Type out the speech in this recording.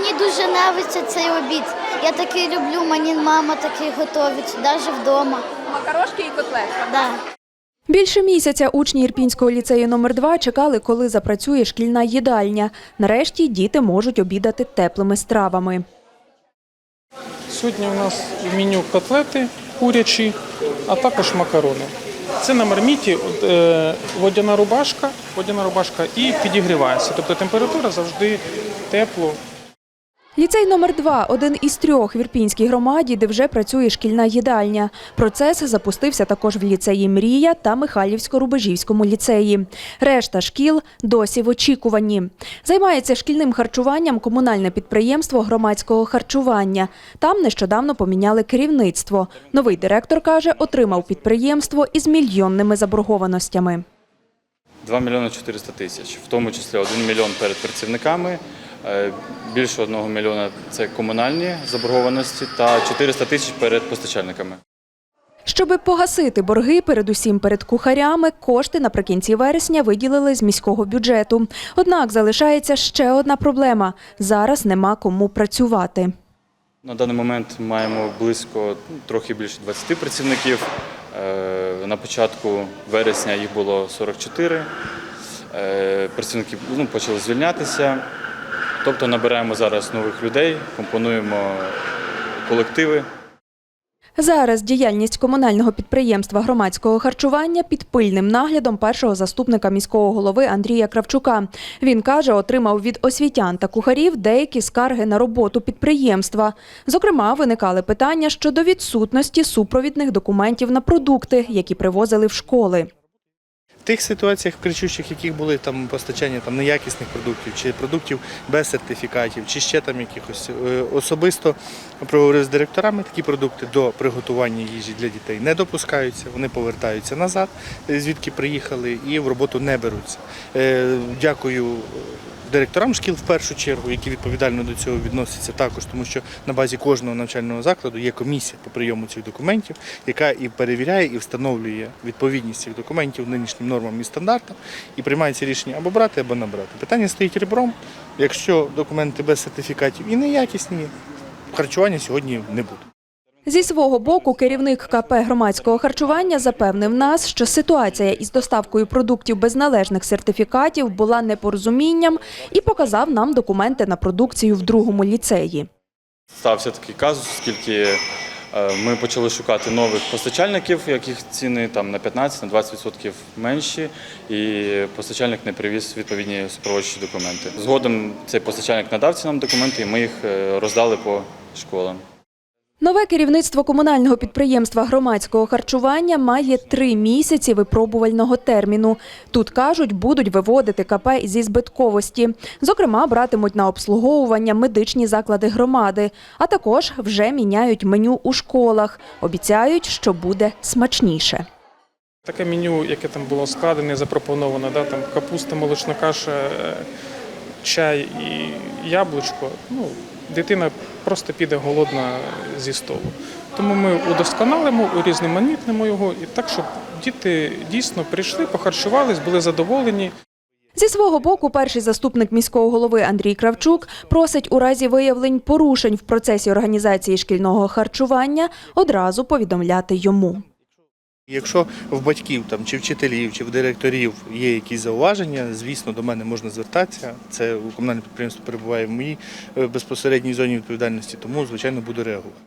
Мені дуже подобається цей обід. Я такий люблю, мені мама такий готовить, навіть вдома. Макарошки і котлетка. Да. Більше місяця учні Ірпінського ліцею номер 2 чекали, коли запрацює шкільна їдальня. Нарешті діти можуть обідати теплими стравами. Сьогодні у нас в меню котлети курячі, а також макарони. Це на марміті е, водяна рубашка, водяна рубашка і підігрівається. Тобто температура завжди тепло. Ліцей номер 2 – один із трьох в Ірпінській громаді, де вже працює шкільна їдальня. Процес запустився також в ліцеї «Мрія» та Михайлівсько-Рубежівському ліцеї. Решта шкіл досі в очікуванні. Займається шкільним харчуванням комунальне підприємство громадського харчування. Там нещодавно поміняли керівництво. Новий директор, каже, отримав підприємство із мільйонними заборгованостями. 2 мільйони 400 тисяч, в тому числі 1 мільйон перед працівниками, більше 1 мільйона – це комунальні заборгованості та 400 тисяч перед постачальниками. Щоби погасити борги, передусім перед кухарями, кошти наприкінці вересня виділили з міського бюджету. Однак залишається ще одна проблема – зараз нема кому працювати. На даний момент маємо близько трохи більше 20 працівників. Е, На початку вересня їх було 44. Е, Працівники ну, почали звільнятися. Тобто набираємо зараз нових людей, компонуємо колективи. Зараз діяльність комунального підприємства громадського харчування під пильним наглядом першого заступника міського голови Андрія Кравчука. Він каже, отримав від освітян та кухарів деякі скарги на роботу підприємства. Зокрема, виникали питання щодо відсутності супровідних документів на продукти, які привозили в школи. Тих ситуаціях кричущих, яких були там постачання там неякісних продуктів чи продуктів без сертифікатів, чи ще там якихось е, особисто проговорив з директорами такі продукти до приготування їжі для дітей не допускаються, вони повертаються назад, е, звідки приїхали, і в роботу не беруться. Е, Дякую директорам шкіл в першу чергу, які відповідально до цього відносяться також, тому що на базі кожного навчального закладу є комісія по прийому цих документів, яка і перевіряє, і встановлює відповідність цих документів нинішнім нормам і стандартам, і приймається рішення або брати, або не брати. Питання стоїть ребром. Якщо документи без сертифікатів і неякісні, харчування сьогодні не буде. Зі свого боку, керівник КП громадського харчування запевнив нас, що ситуація із доставкою продуктів без належних сертифікатів була непорозумінням і показав нам документи на продукцію в другому ліцеї. Стався такий казус, оскільки е, ми почали шукати нових постачальників, яких ціни там на 15-20% менші, і постачальник не привіз відповідні супроводжуючі документи. Згодом цей постачальник надав ці нам документи, і ми їх е, роздали по школам. Нове керівництво комунального підприємства громадського харчування має три місяці випробувального терміну. Тут кажуть, будуть виводити КП зі збитковості. Зокрема, братимуть на обслуговування медичні заклади громади, а також вже міняють меню у школах. Обіцяють, що буде смачніше. Таке меню, яке там було складене, запропоновано, да, там капуста, молочна каша, е, чай і яблучко. Ну, дитина просто піде голодна зі столу. Тому ми удосконалимо, урізноманітнимо його і так, щоб діти дійсно прийшли, похарчувались, були задоволені. Зі свого боку, перший заступник міського голови Андрій Кравчук просить у разі виявлень порушень в процесі організації шкільного харчування одразу повідомляти йому. Якщо в батьків там чи вчителів, чи в директорів є якісь зауваження, звісно, до мене можна звертатися. Це комунальне підприємство перебуває в моїй е, безпосередній зоні відповідальності, тому звичайно буду реагувати.